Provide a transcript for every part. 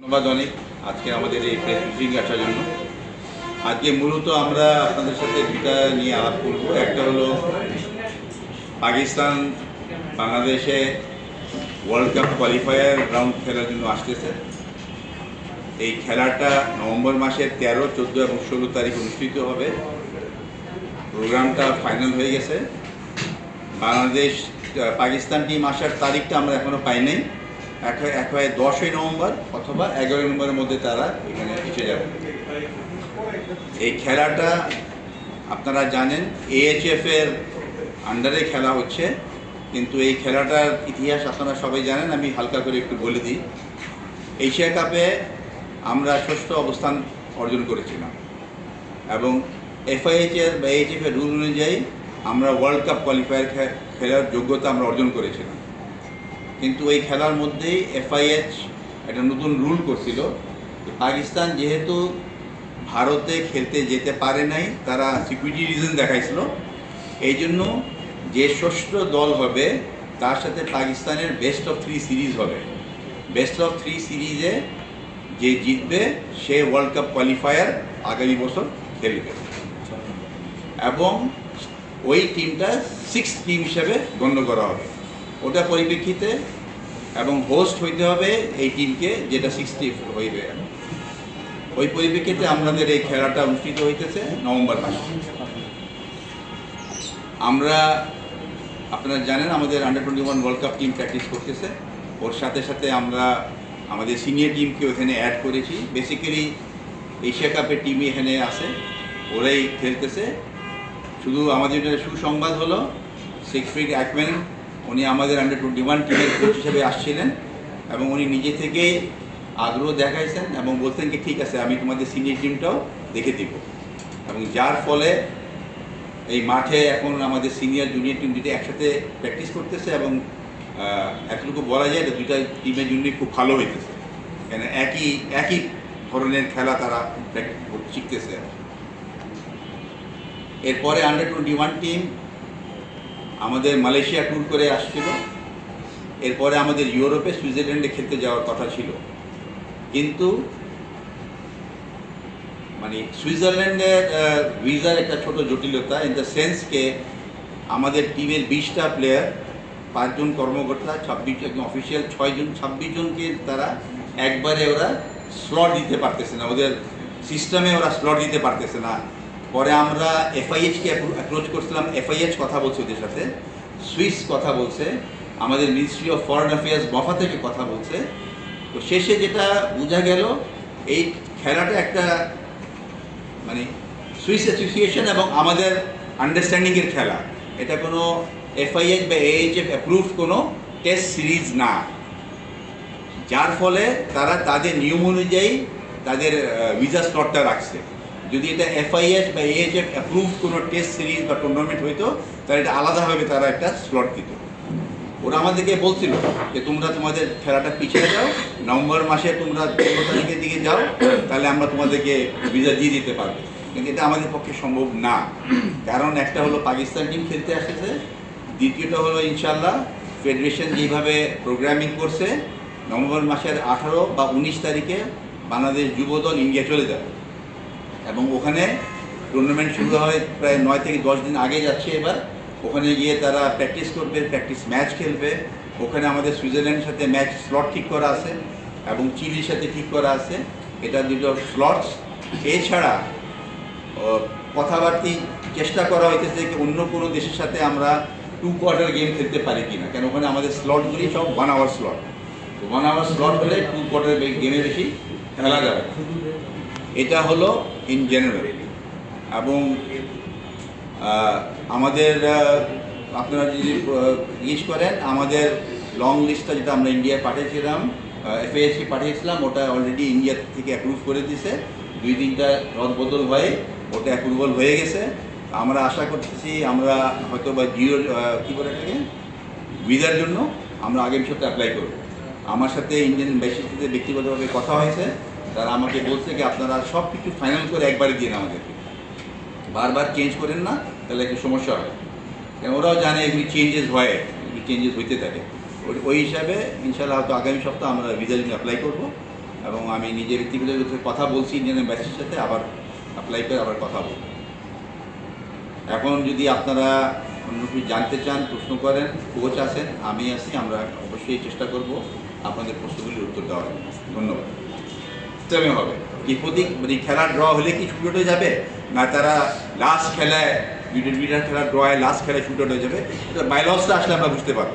ধন্যবাদ অনেক আজকে আমাদের এই প্রেস মিটিং আসার জন্য। আজকে মূলত আমরা আপনাদের সাথে দুটা নিয়ে আলাপ করব। একটা হলো পাকিস্তান বাংলাদেশে ওয়ার্ল্ড কাপ কোয়ালিফায়ার রাউন্ড খেলার জন্য আসতেছে। এই খেলাটা নভেম্বর মাসের তেরো, চোদ্দ এবং ষোলো তারিখ অনুষ্ঠিত হবে। প্রোগ্রামটা ফাইনাল হয়ে গেছে। বাংলাদেশ পাকিস্তান টিম আসার তারিখটা আমরা এখনও পাই নাই। এক হয় এক হয় দশই নভেম্বর অথবা এগারোই নভেম্বরের মধ্যে তারা এখানে এসে যাবে। এই খেলাটা আপনারা জানেন এএইচএফ এর আন্ডারে খেলা হচ্ছে, কিন্তু এই খেলাটার ইতিহাস আপনারা সবাই জানেন, আমি হালকা করে একটু বলে দিই। এশিয়া কাপে আমরা ষষ্ঠ অবস্থান অর্জন করেছিলাম এবং এফআইএইচ এর বা এইচএফ এর রুল অনুযায়ী আমরা ওয়ার্ল্ড কাপ কোয়ালিফায়ার খেলার যোগ্যতা আমরা অর্জন করেছিলাম। কিন্তু এই খেলার মধ্যেই এফআইএইচ একটা নতুন রুল করছিল পাকিস্তান যেহেতু ভারতে খেলতে যেতে পারে নাই, তারা সিকিউরিটি রিজন দেখাইছিল। এই জন্য যে ষষ্ঠ দল হবে, তার সাথে পাকিস্তানের বেস্ট অফ থ্রি সিরিজ হবে। বেস্ট অফ থ্রি সিরিজে যে জিতবে, সে ওয়ার্ল্ড কাপ কোয়ালিফায়ার আগামী বছর খেলবে। এবং ওই টিমটা সিক্স টিম হিসেবে গণ্য করা হবে। ওটা পরিপ্রেক্ষিতে এবং হোস্ট হইতে হবে এই টিমকে যেটা সিক্সটি হইবে। ওই পরিপ্রেক্ষিতে আমাদের এই খেলাটা অনুষ্ঠিত হইতেছে নভেম্বর মাসে। আমরা, আপনারা জানেন আমাদের under twenty one world cup team practice করতেছে। ওর সাথে সাথে আমরা আমাদের সিনিয়র টিমকে ওখানে অ্যাড করেছি। বেসিক্যালি এশিয়া কাপের টিমই এখানে আছে। ওরাই খেলতেছে। শুধু আমাদের জন্য সুসংবাদ হলো সিক্সফ্রিড অ্যাকম্যান উনি আমাদের আন্ডার টোয়েন্টি ওয়ান টিমের কোচ হিসেবে আসছিলেন এবং উনি নিজে থেকেই আগ্রহ দেখাইছেন এবং বলতেন কি, ঠিক আছে, আমি তোমাদের সিনিয়র টিমটাও দেখে দিব। এবং যার ফলে এই মাঠে এখন আমাদের সিনিয়র জুনিয়র টিম দুটো একসাথে প্র্যাকটিস করতেছে এবং এতটুকু বলা যায় যে দুইটা টিমের জন্যই খুব ভালো হইতেছে। কেন একই একই ধরনের খেলা তারা শিখতেছে। এরপরে আন্ডার টোয়েন্টি ওয়ান টিম আমাদের মালয়েশিয়া ট্যুর করে আসছিল। এরপরে আমাদের ইউরোপে, সুইজারল্যান্ডে খেলতে যাওয়ার কথা ছিল। কিন্তু মানে সুইজারল্যান্ডের ভিসার একটা ছোট জটিলতা ইন দ্য সেন্সকে আমাদের টিমের বিশটা প্লেয়ার পাঁচজন কর্মকর্তা, ছাব্বিশ একজন অফিসিয়াল ছয়জন, ছাব্বিশ জনকে তারা একবারে ওরা স্লট দিতে পারতেছে না। ওদের সিস্টেমে ওরা স্লট দিতে পারতেছে না। পরে আমরা এফআইএইচকে অ্যাপ্রোচ করছিলাম। এফআইএইচ কথা বলছে ওদের সাথে। সুইস কথা বলছে। আমাদের মিনিস্ট্রি অফ ফরেন অ্যাফেয়ার্স বফা থেকে কথা বলছে। তো শেষে যেটা বোঝা গেল, এই খেলাটা একটা মানে সুইস অ্যাসোসিয়েশন এবং আমাদের আন্ডারস্ট্যান্ডিংয়ের খেলা। এটা কোনো এফআইএইচ বা এএইচএফ অ্যাপ্রুভড কোনো টেস্ট সিরিজ না। যার ফলে তারা তাদের নিয়ম অনুযায়ী তাদের ভিসা স্লটটা রাখছে। যদি এটা এফআইএস বা এএইচএফ অ্যাপ্রুভ কোনো টেস্ট সিরিজ বা টুর্নামেন্ট হইতো, তাহলে এটা আলাদাভাবে তারা একটা স্লট দিত। ওরা আমাদেরকে বলছিল যে, তোমরা তোমাদের খেলাটা পিছিয়ে যাও, নভেম্বর মাসে তোমরা পনেরো তারিখের দিকে যাও, তাহলে আমরা তোমাদেরকে ভিসা দিয়ে দিতে পারব। কিন্তু এটা আমাদের পক্ষে সম্ভব না। কারণ একটা হলো পাকিস্তান টিম খেলতে আসতেছে, দ্বিতীয়টা হলো ইনশাল্লাহ ফেডারেশন যেভাবে প্রোগ্রামিং করছে, নভেম্বর মাসের আঠারো বা উনিশ তারিখে বাংলাদেশ যুবদল ইন্ডিয়া চলে যাবে। এবং ওখানে টুর্নামেন্ট শুরু হয় প্রায় নয় থেকে দশ দিন আগে যাচ্ছে এবার। ওখানে গিয়ে তারা প্র্যাকটিস করবে প্র্যাকটিস ম্যাচ খেলবে। ওখানে আমাদের সুইজারল্যান্ডের সাথে ম্যাচ স্লট ঠিক করা আছে এবং চিলির সাথে ঠিক করা আছে। এটা দুটো স্লটস এছাড়া কথাবার্তি চেষ্টা করা হইতেছে যে অন্য কোনো দেশের সাথে আমরা টু কোয়ার্টার গেম খেলতে পারি কি না কেন ওখানে আমাদের স্লটগুলি সব ওয়ান আওয়ার স্লট তো ওয়ান আওয়ার স্লট হলে টু কোয়ার্টার গেমে বেশি খেলা যাবে। এটা হলো ইন জেনারেল এবং আমাদের আপনারা যদি জিজ্ঞেস করেন, আমাদের লং লিস্টটা যেটা আমরা ইন্ডিয়ায় পাঠিয়েছিলাম এফএএসকে পাঠিয়েছিলাম, ওটা অলরেডি ইন্ডিয়া থেকে অ্যাপ্রুভ করে দিয়েছে দুই তিনটা রদবদল হয়ে ওটা অ্যাপ্রুভাল হয়ে গেছে। আমরা আশা করতেছি, আমরা হয়তো বা জিও কী করে থাকে ভিসার জন্য আমরা আগামী সপ্তাহে অ্যাপ্লাই করব। আমার সাথে ইন্ডিয়ান এম্বাসির ব্যক্তিগতভাবে কথা হয়েছে। তারা আমাকে বলছে কি, আপনারা সব কিছু ফাইনাল করে একবারে দিন আমাদেরকে। বারবার চেঞ্জ করেন না, তাহলে একটু সমস্যা হয়। কারণ ওরাও জানে এগুলি চেঞ্জেস হয় এগুলি চেঞ্জেস হইতে থাকে। ওই- হিসাবে ইনশাল্লাহ হয়তো আগামী সপ্তাহে আমরা ভিসার জন্য অ্যাপ্লাই করব এবং আমি নিজে ব্যক্তিগত কথা বলছি ইন্ডিয়ান এম্বাসির সাথে, আবার অ্যাপ্লাই করে আবার কথা বলব। এখন যদি আপনারা অন্য কিছু জানতে চান, প্রশ্ন করেন কোচ আছেন, আমি আছি, আমরা অবশ্যই চেষ্টা করব আপনাদের প্রশ্নগুলির উত্তর দেওয়ার। ধন্যবাদ। সিস্টেমে হবে। কি প্রতি মানে খেলা ড্র হলে কি শুট হয়ে যাবে? না তারা লাস্ট খেলায় দুইটা দুইটা খেলা ড্রয়ে লাস্ট খেলায় শুট হয়ে যাবে? বাইলসটা আসলে আমরা বুঝতে পারব।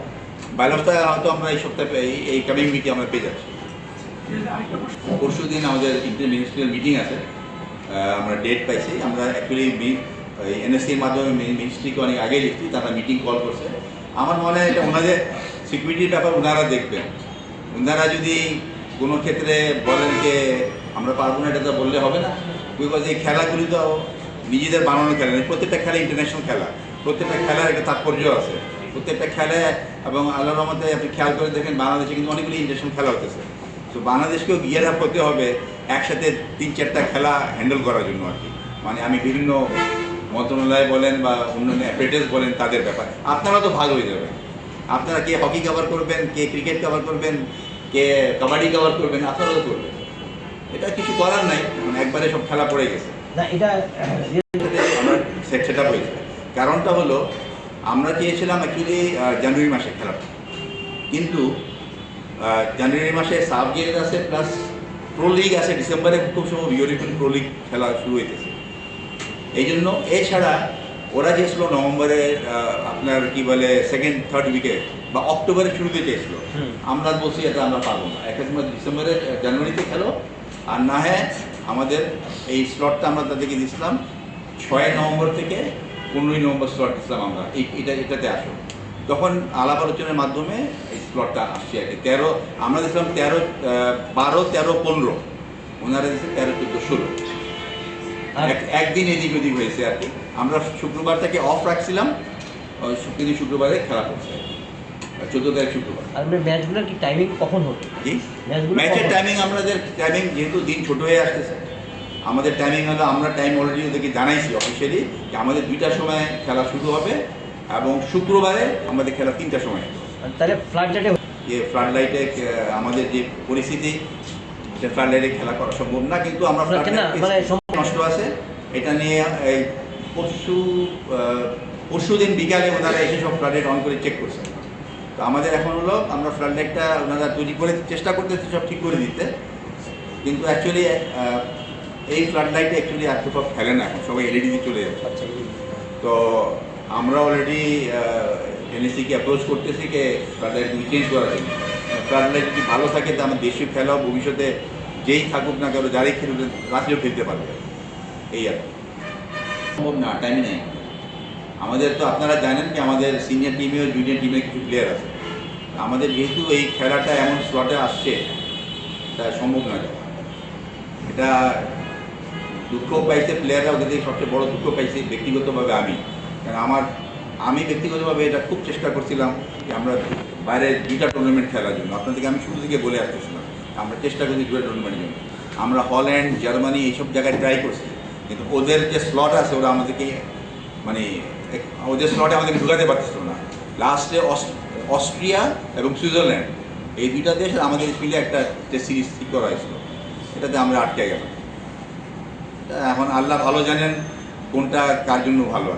বাইলসটা হয়তো আমরা এই সপ্তাহে, এই এই কামিং উইকে আমরা পেয়ে যাচ্ছি। পরশু দিন আমাদের ইন্টার মিনিস্ট্রিয়াল মিটিং আছে আমরা ডেট পাইছি। আমরা অ্যাকচুয়ালি এনএসসির মাধ্যমে মিনিস্ট্রিকে অনেক আগে লিখছি, তারা মিটিং কল করছে। আমার মনে হয় এটা ওনাদের সিকিউরিটির ব্যাপার, ওনারা দেখবেন। ওনারা যদি কোনো ক্ষেত্রে বলেন যে আমরা পারব না, এটা তো বললে হবে না। বিকজ এই খেলাগুলি তো নিজেদের বানানো খেলা নয়। প্রত্যেকটা খেলা ইন্টারন্যাশনাল খেলা। প্রত্যেকটা খেলার একটা তাৎপর্য আছে। প্রত্যেকটা খেলায় এবং আল্লাহ রহমতে আপনি খেয়াল করে দেখেন, বাংলাদেশে কিন্তু অনেকগুলি ইন্টারন্যাশনাল খেলা হতেছে। তো বাংলাদেশকেও গিয়ার আপ হতে হবে একসাথে তিন চারটা খেলা হ্যান্ডেল করার জন্য আর কি। মানে আমি বিভিন্ন মন্ত্রণালয় বলেন বা অন্যান্য অ্যাপারেটাস বলেন তাদের ব্যাপার। আপনারা তো ভাগ হয়ে যাবেন। আপনারা কে হকি কভার করবেন, কে ক্রিকেট কভার করবেন কে কাবাডি কভার করবেন আপনারাও করবেন এটা কিছু করার নাই মানে একবারে সব খেলা পড়ে গেছে। না এটা আমরা সেট সেট আপ হয়েছে। কারণটা হলো আমরা চেয়েছিলাম অ্যাকচুয়ালি জানুয়ারি মাসে খেলাটা। কিন্তু জানুয়ারি মাসে সাব গেম আছে প্লাস প্রো লিগ আছে। ডিসেম্বরে খুব সময় ইউরোপিয়ান প্রো লিগ খেলা শুরু হইতেছে। এই জন্য এছাড়া ওরা চেয়েছিল নভেম্বরে আপনার কি বলে সেকেন্ড থার্ড উইকে বা অক্টোবরের শুরুতে চেয়েছিল। আমরা বলছি এটা আমরা পারব না। এক সময় ডিসেম্বরে জানুয়ারিতে খেলো আর না হ্যাঁ আমাদের এই স্লটটা আমরা তাদেরকে দিয়েছিলাম ছয় নভেম্বর থেকে পনেরোই নভেম্বর স্লট দিয়েছিলাম আমরা। এই এটা এটাতে আসো। তখন আলাপ আলোচনার মাধ্যমে এই স্লটটা আসছে আর কি। তেরো আমরা দিয়েছিলাম তেরো বারো তেরো পনেরো। ওনারা দিয়েছে তেরো চোদ্দ ষোলো। একদিন এদিক ওদিক হয়েছে আর কি। আমরা শুক্রবারটাকে অফ রাখছিলাম কিন্তু শুক্রবারে খেলা করছে। চোদ্দ তারিখ শুক্রবার। আর ম্যাচগুলোর কি টাইমিং কখন ম্যাচগুলো ম্যাচের টাইমিং আমাদের টাইমিং যেহেতু দিন ছোট হয়ে আসতেছে আমাদের টাইমিং হলো আমরা টাইম অলরেডি ওদেরকে জানাইছি অফিসিয়ালি যে আমাদের দুইটার সময় খেলা শুরু হবে এবং শুক্রবারে আমাদের খেলা তিনটার সময়। তাহলে ফ্লাড ডেটে যে ফ্লাড লাইটে আমাদের যে পরিস্থিতি সে ফ্লাড লাইটে খেলা করা সম্ভব না কিন্তু আমরা মানে নষ্ট আছে। এটা নিয়ে এই পরশু পরশু দিন বিকালে ওনারা এসে সব ফ্লাড লাইট অন করে চেক করছে। তো আমাদের এখন হলো আমরা ফ্লাড লাইটটা ওনারা তৈরি করে চেষ্টা করতেছে সব ঠিক করে দিতে। কিন্তু অ্যাকচুয়ালি এই ফ্লাড লাইটে অ্যাকচুয়ালি আর কোথাও ফেলে না এখন সবাই এলইডি দিয়ে চলে যাচ্ছে। আচ্ছা। তো আমরা অলরেডি এনএসসিকে অ্যাপ্রোচ করতেছি যে ফ্লাড লাইট চেঞ্জ করা যায় ফ্লাড লাইট যদি ভালো থাকে তো আমার দেশীয় খেলাও ভবিষ্যতে যেই থাকুক না কেন যারাই খেলবে রাত্রেও খেলতে পারবে। এই আর কি। সম্ভব না টাইম নেই। আমাদের তো আপনারা জানেন যে আমাদের সিনিয়র টিমেও জুনিয়র টিমে কিছু প্লেয়ার আছে। আমাদের যেহেতু এই খেলাটা এমন স্লটে আসছে, তা সম্ভব না যাওয়া। এটা দুঃখ পাইছে প্লেয়াররা ওদের সবচেয়ে বড় দুঃখ পাইছে ব্যক্তিগতভাবে আমি। কারণ আমার, আমি ব্যক্তিগতভাবে এটা খুব চেষ্টা করছিলাম যে আমরা বাইরে দুইটা টুর্নামেন্ট খেলার জন্য। আপনাদেরকে আমি শুরু থেকে বলে আসতেছিলাম, আমরা চেষ্টা করছি দুটো টুর্নামেন্টের জন্য। আমরা হল্যান্ড, জার্মানি এইসব জায়গায় ট্রাই করছি। কিন্তু ওদের যে স্লট আছে ওরা আমাদেরকে মানে ওদের স্লটে আমাদেরকে ঢুকাতে পারতেছিল না। লাস্টে অস্ট্রিয়া এবং সুইজারল্যান্ড এই দুইটা দেশ আমাদের মিলে একটা টেস্ট সিরিজ ঠিক করা হয়েছিল। এটাতে আমরা আটকে গেলাম। এখন আল্লাহ ভালো জানেন কোনটা কার জন্য ভালো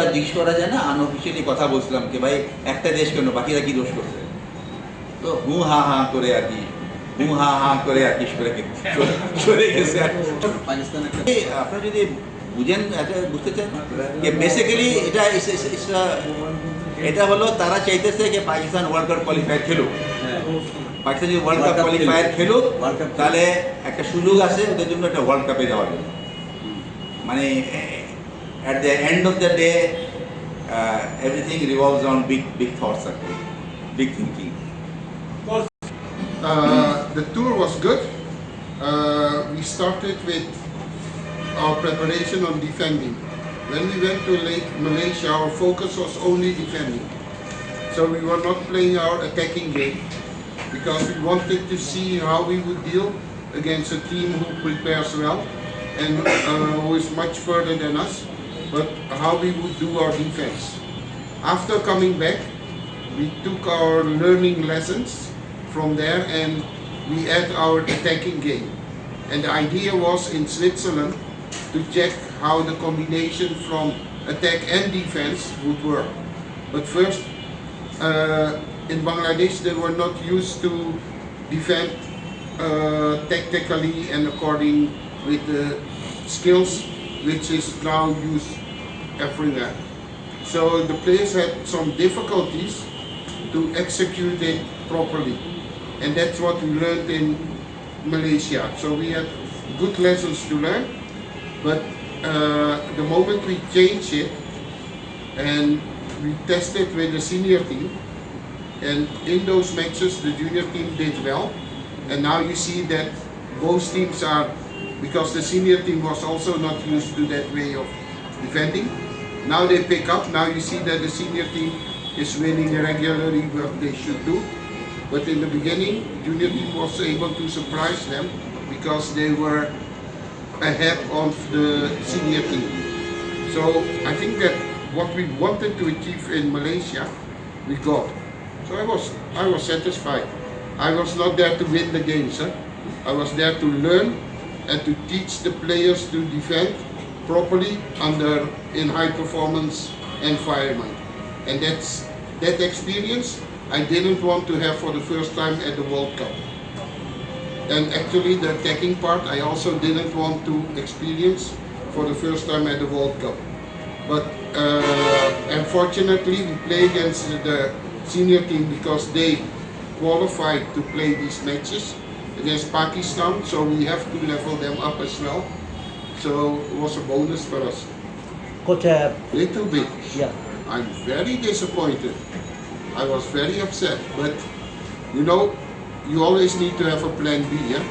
আর জিজ্ঞেস করা যায় না আনঅফিসিয়ালি কথা বলছিলাম কি ভাই একটা দেশ কেন বাকিরা কি দোষ করছে? তো হু হা হা করে আর কি হু হা হা করে আর কি? সরে সরে গেছে। আপনারা যদি বুঝেন এটা বুঝতে চান যে বেসিক্যালি এটা এটা হলো তারা চাইতেছে যে পাকিস্তান ওয়ার্ল্ড কাপ কোয়ালিফায়ার খেলুক। পাকিস্তান যদি ওয়ার্ল্ড কাপ কোয়ালিফায়ার খেলুক। তাহলে একটা সুযোগ আছে ওদের জন্য একটা ওয়ার্ল্ড কাপে যাওয়ার জন্য। মানে at the end of the day everything revolves on big big thoughts R big thinking Uh, the tour was good. Uh, we started with our preparation on defending. When we went to Lake Malaysia, our focus was only defending. So we were not playing our attacking game because we wanted to see how we would deal against a team who prepares well and uh, who is much further than us, but how we would do our defense. After coming back, we took our learning lessons from there and we had our attacking game. And the idea was in Switzerland to check how the combination from attack and defense would work. But first, uh, in Bangladesh, they were not used to defend uh, tactically and according with the skills which is now used everywhere. So the players had some difficulties to execute it properly. And that's what we learned in Malaysia. So we had good lessons to learn, but uh, the moment we changed it and we tested with the senior team, and in those matches the junior team did well, and now you see that both teams are, because the senior team was also not used to that way of defending, now they pick up, now you see that the senior team is winning regularly what they should do. But in the beginning, junior team was able to surprise them because they were ahead of the senior team. So I think that what we wanted to achieve in Malaysia, we got. So I was I was satisfied. I was not there to win the games. Huh? I was there to learn and to teach the players to defend properly under in high performance environment. And that's that experience I didn't want to have for the first time at the World Cup. And actually the attacking part I also didn't want to experience for the first time at the World Cup. But uh, unfortunately we play against the senior team because they qualified to play these matches against Pakistan, so we have to level them up as well. So it was a bonus for us. Coach, uh, Little bit. yeah. I'm very disappointed. I was very upset, but you know, you always need to have a plan B, yeah?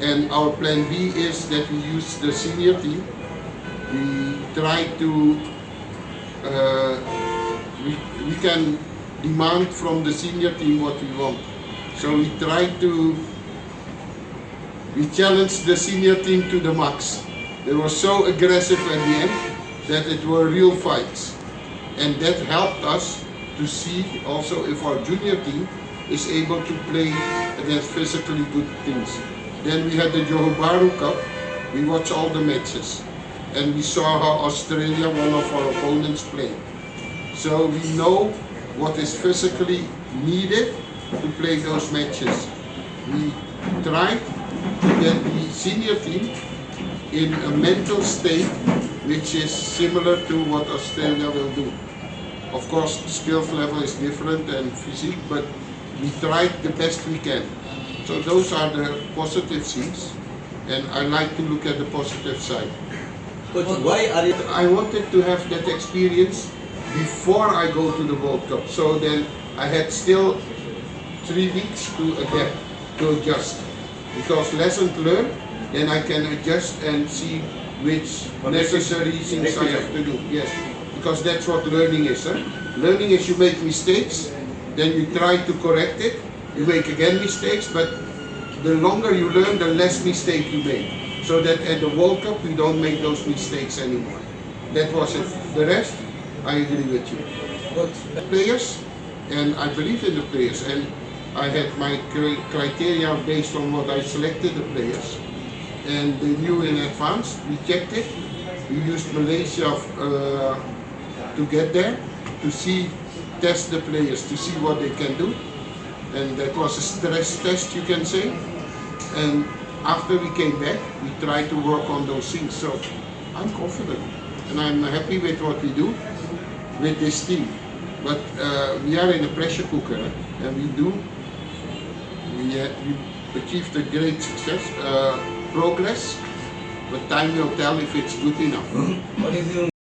And our plan B is that we use the senior team. We try to, uh, we, we can demand from the senior team what we want. So we try to, we challenge the senior team to the max. They were so aggressive at the end that it were real fights and that helped us to see also if our junior team is able to play against physically good teams. Then we had the Johor Bahru Cup. We watched all the matches and we saw how Australia, one of our opponents, played. So we know what is physically needed to play those matches. We tried to get the senior team in a mental state which is similar to what Australia will do. Of course, skills level is different and physique, but we tried the best we can. So those are the positive things, and I like to look at the positive side. Coach, why are you I wanted to have that experience before I go to the World Cup, so then I had still three weeks to adapt, to adjust. Because lesson learned, then I can adjust and see which necessary things I have to do. Yes, because that's what learning is. Huh? Learning is you make mistakes, then you try to correct it. You make again mistakes, but the longer you learn, the less mistake you make. So that at the World Cup, we don't make those mistakes anymore. That was it. The rest, I agree with you. Players, and I believe in the players, and I had my criteria based on what I selected the players, and they knew in advance. We checked it. We used Malaysia uh, to get there to see, test the players to see what they can do, and that was a stress test, you can say. And after we came back, we tried to work on those things. So I'm confident, and I'm happy with what we do with this team. But uh, we are in a pressure cooker, and we do. We, uh, we achieved a great success, uh, progress, but time will tell if it's good enough.